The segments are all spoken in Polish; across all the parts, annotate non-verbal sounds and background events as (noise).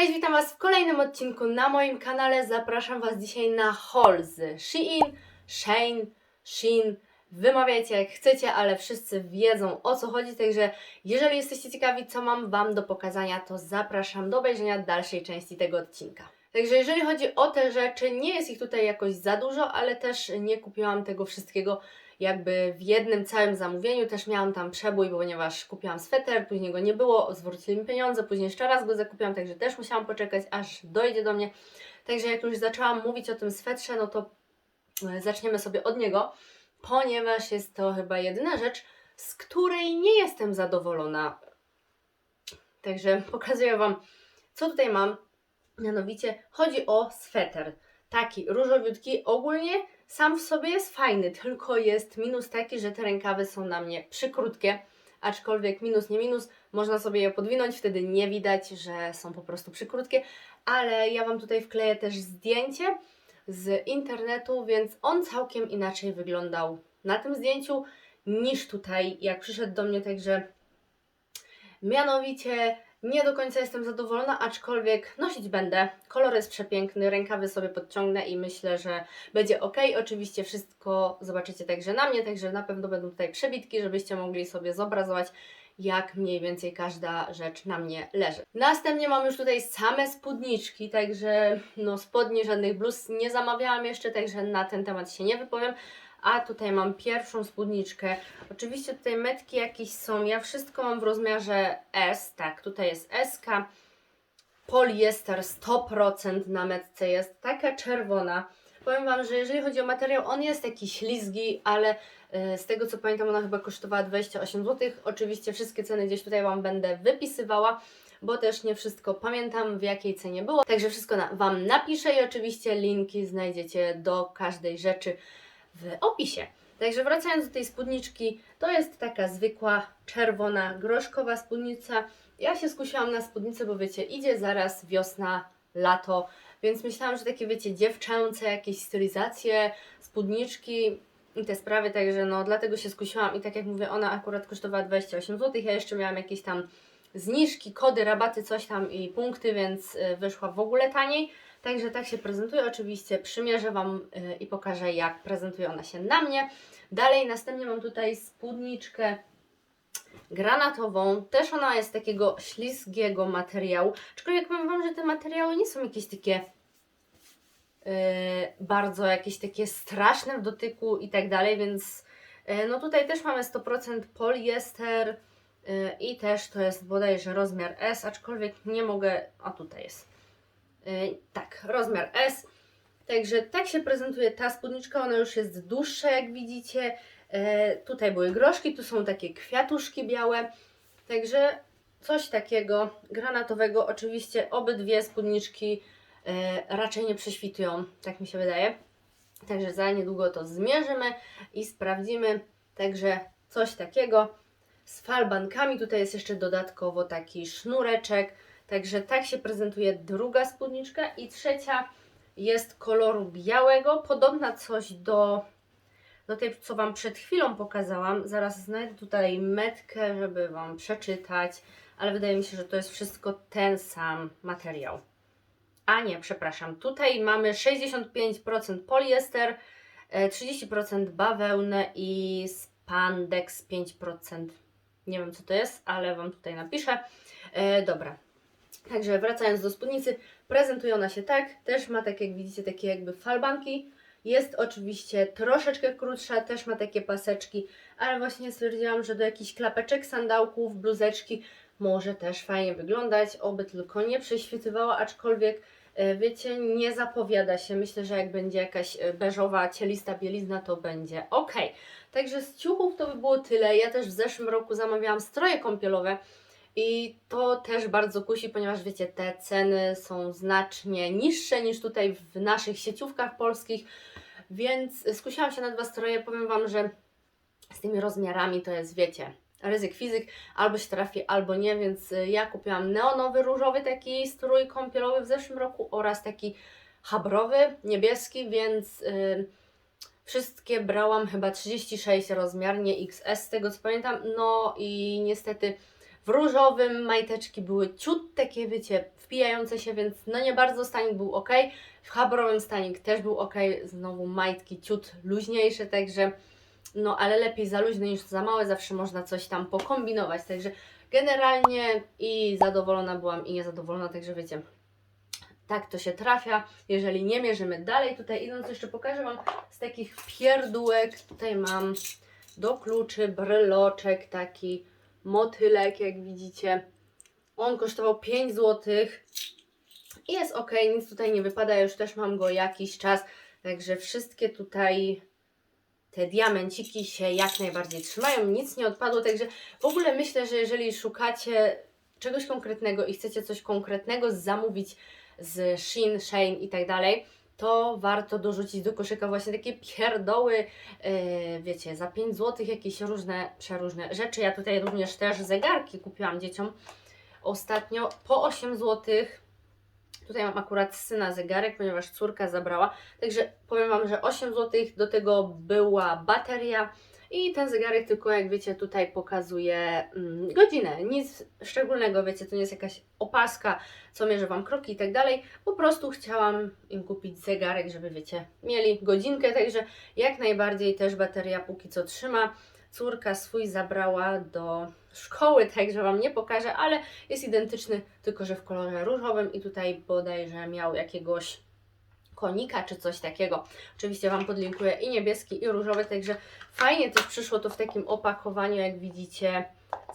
Cześć, witam Was w kolejnym odcinku na moim kanale. Zapraszam Was dzisiaj na haul z Shein, Shane, Shein. Wymawiajcie jak chcecie, ale wszyscy wiedzą o co chodzi, także jeżeli jesteście ciekawi, co mam Wam do pokazania, to zapraszam do obejrzenia dalszej części tego odcinka. Także jeżeli chodzi o te rzeczy, nie jest ich tutaj jakoś za dużo, ale też nie kupiłam tego wszystkiego jakby w jednym całym zamówieniu. Też miałam tam przebój, ponieważ kupiłam sweter, później go nie było, zwrócili mi pieniądze, później jeszcze raz go zakupiłam, także też musiałam poczekać, aż dojdzie do mnie. Także jak już zaczęłam mówić o tym swetrze, no to e, zaczniemy sobie od niego, ponieważ jest to chyba jedyna rzecz, z której nie jestem zadowolona. Także (laughs) pokazuję Wam, co tutaj mam. Mianowicie chodzi o sweter. Taki różowiutki. Ogólnie sam w sobie jest fajny, tylko jest minus taki, że te rękawy są na mnie przykrótkie. Aczkolwiek minus nie minus, można sobie je podwinąć, wtedy nie widać, że są po prostu przykrótkie. Ale ja Wam tutaj wkleję też zdjęcie z internetu, więc on całkiem inaczej wyglądał na tym zdjęciu niż tutaj, jak przyszedł do mnie, także mianowicie nie do końca jestem zadowolona, aczkolwiek nosić będę. Kolor jest przepiękny, rękawy sobie podciągnę i myślę, że będzie ok. Oczywiście wszystko zobaczycie także na mnie, także na pewno będą tutaj przebitki, żebyście mogli sobie zobrazować jak mniej więcej każda rzecz na mnie leży. Następnie mam już tutaj same spódniczki, także no spodni, żadnych bluz nie zamawiałam jeszcze, także na ten temat się nie wypowiem. A tutaj mam pierwszą spódniczkę. Oczywiście tutaj metki jakieś są. Ja wszystko mam w rozmiarze S. Tak, tutaj jest SK. Poliester 100% na metce jest. Taka czerwona. Powiem Wam, że jeżeli chodzi o materiał, on jest jakiś ślizgi, ale y, z tego co pamiętam, ona chyba kosztowała 28 zł. Oczywiście wszystkie ceny gdzieś tutaj Wam będę wypisywała bo też nie wszystko pamiętam w jakiej cenie było. Także wszystko Wam napiszę i oczywiście linki znajdziecie do każdej rzeczy w opisie. Także wracając do tej spódniczki, to jest taka zwykła czerwona groszkowa spódnica. Ja się skusiłam na spódnicę, bo wiecie, idzie zaraz wiosna, lato, więc myślałam, że takie wiecie, dziewczęce, jakieś stylizacje, spódniczki i te sprawy, także no dlatego się skusiłam i tak jak mówię, ona akurat kosztowała 28 zł, ja jeszcze miałam jakieś tam zniżki, kody, rabaty, coś tam i punkty, więc y, wyszła w ogóle taniej. Także tak się prezentuje. Oczywiście przymierzę Wam yy, i pokażę, jak prezentuje ona się na mnie. Dalej, następnie mam tutaj spódniczkę granatową. Też ona jest takiego ślizgiego materiału. Aczkolwiek powiem Wam, że te materiały nie są jakieś takie yy, bardzo jakieś takie straszne w dotyku i tak dalej, więc yy, no tutaj też mamy 100% poliester yy, i też to jest bodajże rozmiar S, aczkolwiek nie mogę, a tutaj jest tak, rozmiar S. Także tak się prezentuje ta spódniczka, ona już jest dłuższa jak widzicie. Yy, tutaj były groszki, tu są takie kwiatuszki białe. Także coś takiego granatowego. Oczywiście obydwie spódniczki yy, raczej nie prześwitują, tak mi się wydaje. Także za niedługo to zmierzymy i sprawdzimy. Także coś takiego z falbankami. Tutaj jest jeszcze dodatkowo taki sznureczek. Także tak się prezentuje druga spódniczka i trzecia jest koloru białego, podobna coś do, do tej, co Wam przed chwilą pokazałam. Zaraz znajdę tutaj metkę, żeby Wam przeczytać, ale wydaje mi się, że to jest wszystko ten sam materiał. A nie, przepraszam, tutaj mamy 65% poliester, 30% bawełnę i spandex 5%. Nie wiem co to jest, ale Wam tutaj napiszę. E, dobra, Także wracając do spódnicy, prezentuje ona się tak, też ma tak jak widzicie takie jakby falbanki, jest oczywiście troszeczkę krótsza, też ma takie paseczki, ale właśnie stwierdziłam, że do jakichś klapeczek, sandałków, bluzeczki może też fajnie wyglądać, oby tylko nie prześwitywało, aczkolwiek e, wiecie, nie zapowiada się. Myślę, że jak będzie jakaś e, beżowa, cielista bielizna, to będzie ok. Także z ciuchów to by było tyle. Ja też w zeszłym roku zamawiałam stroje kąpielowe, i to też bardzo kusi, ponieważ wiecie, te ceny są znacznie niższe niż tutaj w naszych sieciówkach polskich, więc skusiłam się na dwa stroje. Powiem Wam, że z tymi rozmiarami to jest, wiecie, ryzyk fizyk, albo się trafi, albo nie, więc ja kupiłam neonowy, różowy taki strój kąpielowy w zeszłym roku oraz taki habrowy, niebieski, więc yy, wszystkie brałam chyba 36 rozmiar, nie XS z tego co pamiętam, no i niestety w różowym majteczki były ciut takie, wiecie, wpijające się, więc no nie bardzo stanik był ok. W chabrowym stanik też był ok. Znowu majtki ciut luźniejsze, także no ale lepiej za luźne niż za małe, zawsze można coś tam pokombinować, także generalnie i zadowolona byłam i niezadowolona, także wiecie, tak to się trafia, jeżeli nie mierzymy dalej. Tutaj idąc jeszcze pokażę Wam z takich pierdółek, tutaj mam do kluczy bryloczek, taki motylek, jak widzicie. On kosztował 5 zł i jest ok, nic tutaj nie wypada, już też mam go jakiś czas, także wszystkie tutaj te diamenciki się jak najbardziej trzymają, nic nie odpadło, także w ogóle myślę, że jeżeli szukacie czegoś konkretnego i chcecie coś konkretnego zamówić z Shein, Shane i tak dalej, to warto dorzucić do koszyka właśnie takie pierdoły, yy, wiecie, za 5 zł jakieś różne, przeróżne rzeczy. Ja tutaj również też zegarki kupiłam dzieciom ostatnio po 8 zł. Tutaj mam akurat syna zegarek, ponieważ córka zabrała. Także powiem Wam, że 8 zł, do tego była bateria i ten zegarek tylko jak wiecie tutaj pokazuje mm, godzinę. Nic szczególnego, wiecie, to nie jest jakaś opaska, co mierzy Wam kroki i tak dalej. Po prostu chciałam im kupić zegarek, żeby wiecie, mieli godzinkę, także jak najbardziej też bateria póki co trzyma. Córka swój zabrała do szkoły, (laughs) także Wam nie pokażę, ale jest identyczny, tylko że w kolorze różowym i tutaj bodajże miał jakiegoś konika czy coś takiego. Oczywiście Wam podlinkuję i niebieski i różowy, także fajnie też przyszło to w takim opakowaniu, jak widzicie,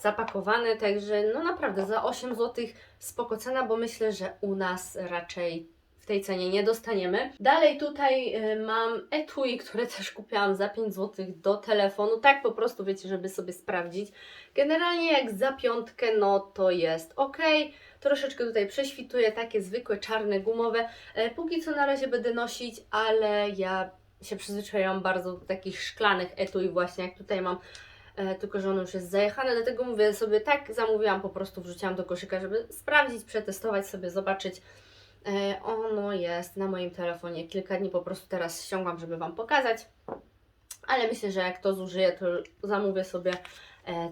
zapakowane, także no naprawdę za 8 zł spoko cena, bo myślę, że u nas raczej w tej cenie nie dostaniemy. Dalej tutaj y, mam etui, które (laughs) też kupiłam za 5 zł do telefonu, tak po prostu wiecie, żeby sobie sprawdzić. Generalnie jak za piątkę, no to jest ok. Troszeczkę tutaj prześwituje, takie zwykłe czarne gumowe. E, Póki co na razie będę nosić, ale ja się przyzwyczaiłam bardzo do takich szklanych etui właśnie, jak tutaj mam e, tylko że on już jest zajechany, dlatego mówię sobie tak, zamówiłam, po prostu wrzuciłam do koszyka, żeby sprawdzić, przetestować sobie, zobaczyć. E, ono jest na moim telefonie kilka dni, po prostu teraz ściągłam, żeby Wam pokazać, ale myślę, że jak to zużyję, to zamówię sobie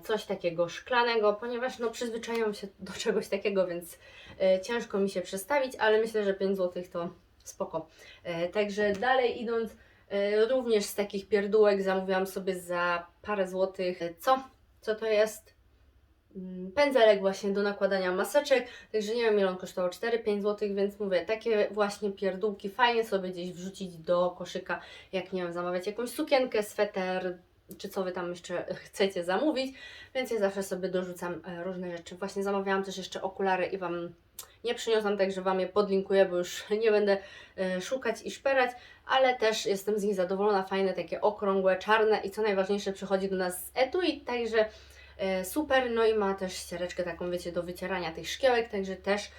coś takiego szklanego, ponieważ no przyzwyczaiłam się do (laughs) czegoś takiego, więc e, ciężko mi się przestawić, ale myślę, że 5 zł to spoko. E, Także dalej idąc, e, również z takich pierdółek zamówiłam sobie za parę złotych. E, Co? Co to jest? Mm, Pędzelek właśnie do nakładania maseczek, także nie wiem ile on kosztował, 4-5 zł, więc mówię, takie właśnie pierdółki fajnie sobie gdzieś wrzucić do koszyka, jak nie wiem, zamawiać jakąś sukienkę, sweter, czy co Wy tam jeszcze chcecie zamówić, więc ja zawsze sobie dorzucam e, różne rzeczy. Właśnie zamawiałam też jeszcze okulary i Wam nie przyniosłam, także Wam je podlinkuję, bo już (laughs) nie będę e, szukać i szperać, ale też jestem z nich zadowolona, fajne, takie okrągłe, czarne i co najważniejsze przychodzi do nas z etui, także e, super, no i ma też ściereczkę taką, wiecie, do wycierania tych szkiełek, także też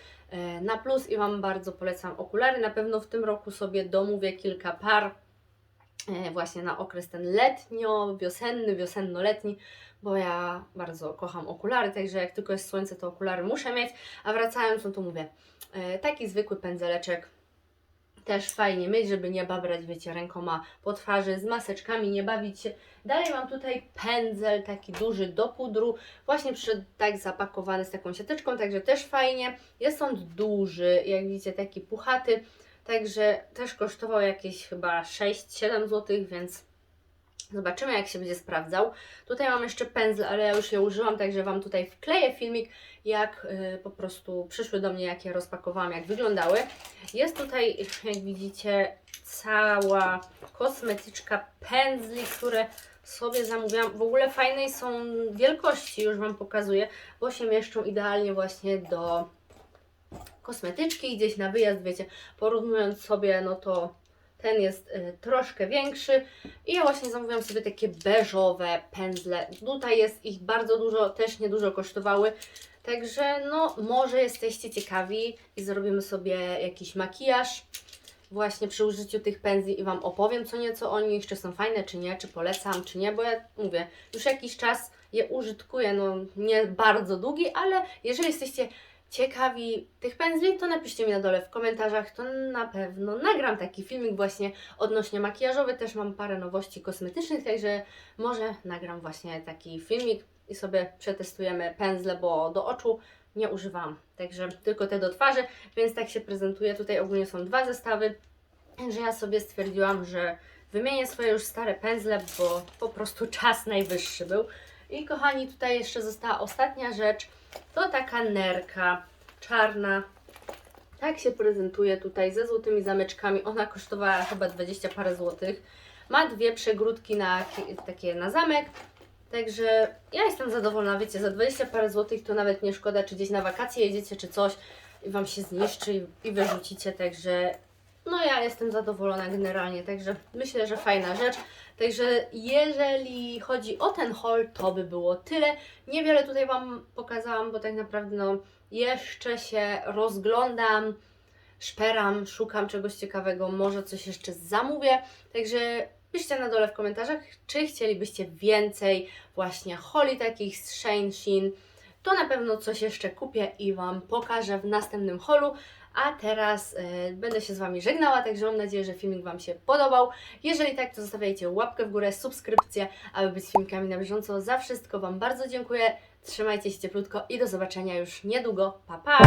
na plus i Wam bardzo polecam okulary, na pewno w tym roku sobie domówię kilka par, właśnie na okres ten letnio-wiosenny, wiosenno-letni, bo ja bardzo kocham okulary, także jak tylko jest słońce, to okulary muszę mieć. A wracając, no to mówię, e, taki zwykły pędzeleczek też fajnie mieć, żeby nie babrać, wiecie, rękoma po twarzy, z maseczkami, nie bawić się. Dalej mam tutaj pędzel taki duży do pudru, właśnie przyszedł tak zapakowany z taką siateczką, także też fajnie. Jest on duży, jak widzicie, taki puchaty, także też kosztował jakieś chyba 6-7 zł, więc Zobaczymy, jak się będzie sprawdzał. Tutaj mam jeszcze pędzel, ale ja już je użyłam, także Wam tutaj wkleję filmik, jak y, po prostu przyszły do mnie, jak je rozpakowałam, jak wyglądały. Jest tutaj, jak widzicie, cała kosmetyczka pędzli, które sobie zamówiłam. W ogóle fajnej są wielkości, już Wam pokazuję, bo się mieszczą idealnie właśnie do kosmetyczki, gdzieś na wyjazd, wiecie, porównując sobie, no to ten jest y, troszkę większy i ja właśnie zamówiłam sobie takie beżowe pędzle. Tutaj jest ich bardzo dużo, też niedużo kosztowały. Także no może jesteście ciekawi i zrobimy sobie jakiś makijaż właśnie przy użyciu tych pędzli i Wam opowiem co nieco o nich, czy są fajne, czy nie, czy polecam, czy nie, bo ja mówię, już jakiś czas je użytkuję, no nie bardzo długi, ale jeżeli jesteście ciekawi tych pędzli, to napiszcie mi na dole w komentarzach, to na pewno nagram taki filmik właśnie odnośnie makijażowy, też mam parę nowości kosmetycznych, także może nagram właśnie taki filmik i sobie przetestujemy pędzle, bo do oczu nie używam. Także tylko te do twarzy, więc tak się prezentuje. Tutaj ogólnie są dwa zestawy. Także ja sobie stwierdziłam, że wymienię swoje już stare pędzle, bo po prostu czas najwyższy był. I kochani, tutaj jeszcze została ostatnia rzecz. To taka nerka czarna. Tak się prezentuje tutaj ze złotymi zameczkami. Ona kosztowała chyba 20 parę złotych. Ma dwie przegródki na ki- takie na zamek. Także ja jestem zadowolona, wiecie, za 20 parę złotych to nawet nie szkoda, czy gdzieś na wakacje jedziecie, czy coś i Wam się zniszczy i wyrzucicie, także no ja jestem zadowolona generalnie, także myślę, że fajna rzecz. Także jeżeli chodzi o ten haul, to by było tyle. Niewiele tutaj Wam pokazałam, bo tak naprawdę no, jeszcze się rozglądam, szperam, szukam czegoś ciekawego, może coś jeszcze zamówię. Także piszcie na dole w komentarzach, czy chcielibyście więcej właśnie holi takich z Shane Shin. To na pewno coś jeszcze kupię i Wam pokażę w następnym holu. A teraz e, będę się z Wami żegnała, także mam nadzieję, że filmik Wam się podobał. Jeżeli tak, to zostawiajcie łapkę w górę, subskrypcję, aby być z filmikami na bieżąco. Za wszystko Wam bardzo dziękuję. Trzymajcie się cieplutko i do zobaczenia już niedługo. Pa, pa!